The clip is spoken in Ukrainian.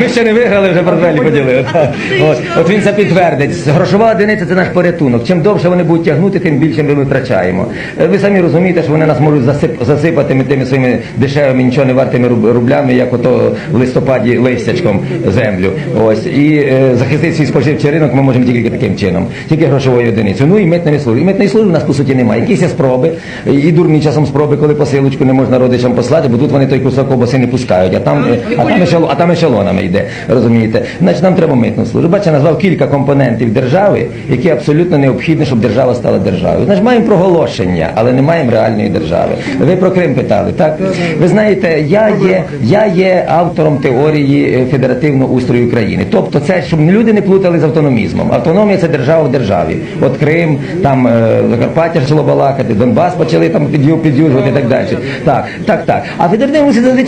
Ми, ще не виграли, вже портфелі поділили. От, от він це підтвердить. Грошова одиниця це наш порятунок. Чим довше вони будуть тягнути, тим більше ми витрачаємо. Е, Ви самі розумієте, що вони нас можуть засипати ми тими своїми дешевими, нічого не вартими рублями, як ото в листопаді листячком землю. Ось і е, захистити свій споживчий ринок ми можемо тільки таким чином, тільки грошовою одиницею. Ну і митними службами. І митної служби у нас по суті немає. Якісь є спроби, і дурні часом спроби, коли посилочку не можна родичам послати, бо тут вони той кусок ковбаси не пускають, а там, е, а там, ешело- а там ешелонами йде. Розумієте? Значить, нам треба митну службу. Бачите, я назвав кілька компонентів держави, які абсолютно необхідні, щоб держава стала державою. Значить, маємо проголошення, але не маємо реальної держави. Ви про Крим питали, так? Ви знаєте, я є, я є автором теорії е, федеративного устрою України. Тобто, це щоб люди не плутали з автономізмом. Автономія це держава в державі. От Крим, там е, Закарпаття почало балакати, Донбас почали там під'ю- під'юджувати і так далі. Так, так, так. А федеративний устрій